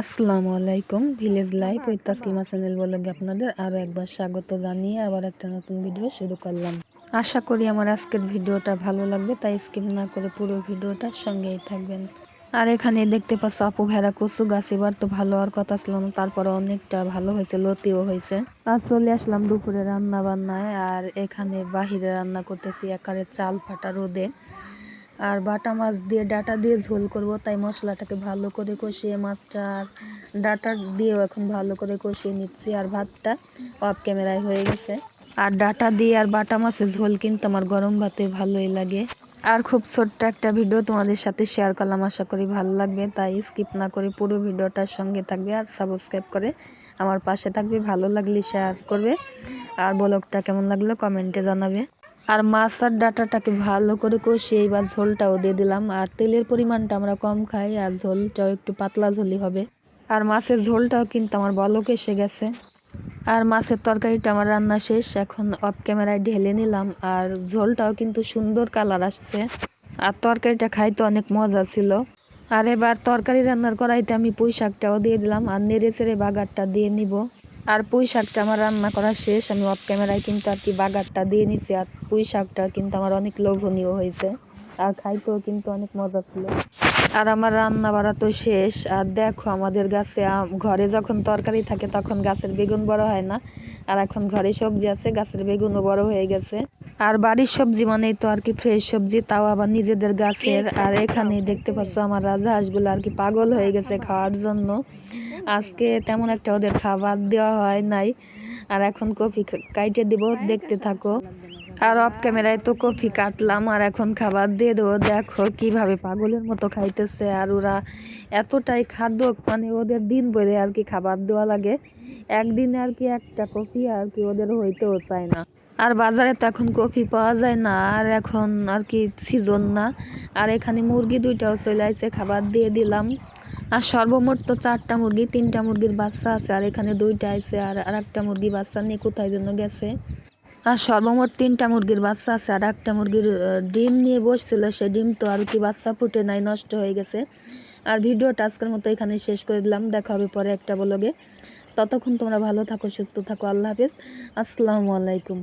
আসসালামু আলাইকুম village life ওই তাসলিমা চ্যানেল বলে আপনাদের। আরও একবার স্বাগত জানিয়ে আবার একটা নতুন ভিডিও শুরু করলাম। আশা করি আমার আজকের ভিডিওটা ভালো লাগবে তাই স্কিপ না করে পুরো ভিডিওটার সঙ্গেই থাকবেন। আর এখানে দেখতে পাচ্ছ আপু ভেড়া কচু গাছ এবার তো ভালো হওয়ার কথা ছিল না তারপরে অনেকটা ভালো হয়েছে লতিও হয়েছে। আর চলে আসলাম দুপুরে রান্না বান্নায় আর এখানে বাহিরে রান্না করতেছি একারে চাল ফাটা রোদে। আর বাটা মাছ দিয়ে, ডাটা দিয়ে ঝোল করব। তাই মশলাটাকে ভালো করে কষিয়ে মাছটা আর ডাটা দিয়েও এখন ভালো করে কষিয়ে নিচ্ছি। আর ভাতটা অফ ক্যামেরায় হয়ে গেছে। আর ডাটা দিয়ে আর বাটা মাছের ঝোল কিন্তু আমার গরম ভাতে ভালোই লাগে। আর খুব ছোট্ট একটা ভিডিও তোমাদের সাথে শেয়ার করলাম। আশা করি ভালো লাগবে। তাই স্কিপ না করে পুরো ভিডিওটার সঙ্গে থাকবে আর সাবস্ক্রাইব করে আমার পাশে থাকবে। ভালো লাগলে শেয়ার করবে। আর ব্লগটা কেমন লাগল কমেন্টে জানাবে। আর মাছ আর ডাটাটাকে ভালো করে কষিয়ে এবার ঝোলটাও দিয়ে দিলাম। আর তেলের পরিমাণটা আমরা কম খাই, আর ঝোলটাও একটু পাতলা ঝোলই হবে। আর মাছের ঝোলটাও কিন্তু আমার বলক এসে গেছে। আর মাছের তরকারিটা আমার রান্না শেষ। এখন অফ ক্যামেরায় ঢেলে নিলাম। আর ঝোলটাও কিন্তু সুন্দর কালার আসছে। আর তরকারিটা খাইতে অনেক মজা ছিল। আর এবার তরকারি রান্নার করাইতে আমি পুঁই শাকটাও দিয়ে দিলাম। আর নেড়ে চেড়ে বাগারটা দিয়ে নিব। আর পুঁই শাকটা আমার রান্না করা শেষ। আমি অফ ক্যামেরায় কিন্তু আর কি বাগারটা দিয়ে নিছি। আর পুঁই শাকটা কিন্তু আমার অনেক লোভনীয় হয়েছে। আর খাইতেও কিন্তু অনেক মজা ছিল। আর আমার রান্না বাড়া তো শেষ। আর দেখো আমাদের গাছে ঘরে যখন তরকারি থাকে তখন গাছের বেগুন বড় হয় না। আর এখন ঘরে সবজি আছে, গাছের বেগুনও বড় হয়ে গেছে। আর বাড়ির সবজি মানেই তো আর কি ফ্রেশ সবজি, তাও আবার নিজেদের গাছের। আর এখানেই দেখতে পাচ্ছ আমার রাজহাঁসগুলো আর কি পাগল হয়ে গেছে খাওয়ার জন্য। আজকে তেমন একটা ওদের খাবার দেওয়া হয় নাই। আর এখন কফি কাইটে দিব, দেখতে থাকো। আর অফ ক্যামেরায় তো কফি কাটলাম, আর এখন খাবার দিয়ে দেবো। দেখো কীভাবে পাগলের মতো খাইতেছে। আর ওরা এতটাই খাদ্য মানে ওদের দিন বলে আর কি খাবার দেওয়া লাগে। একদিনে আর কি একটা কফি আর কি ওদের হইতেও চায় না। আর বাজারে তো এখন কফি পাওয়া যায় না, আর এখন আর কি সিজন না। আর এখানে মুরগি দুইটাও চলে আসছে খাবার দিয়ে দিলাম। আর সর্বমোট তো চারটা মুরগি, তিনটা মুরগির বাচ্চা আছে, আর এখানে দুইটা আছে আর আর একটা মুরগি বাচ্চা নিয়ে কোথায় যেন গেছে। আর সর্বমোট তিনটা মুরগির বাচ্চা আছে, আর একটা মুরগির ডিম নিয়ে বসছিল, সে ডিম তো আর কি বাচ্চা ফুটে নাই, নষ্ট হয়ে গেছে। আর ভিডিওটা আজকের মতো এখানে শেষ করে দিলাম, দেখা হবে পরে একটা বলগে ততক্ষণ তোমরা ভালো থাকো, সুস্থ থাকো, আল্লাহ হাফিজ। আসসালামু আলাইকুম।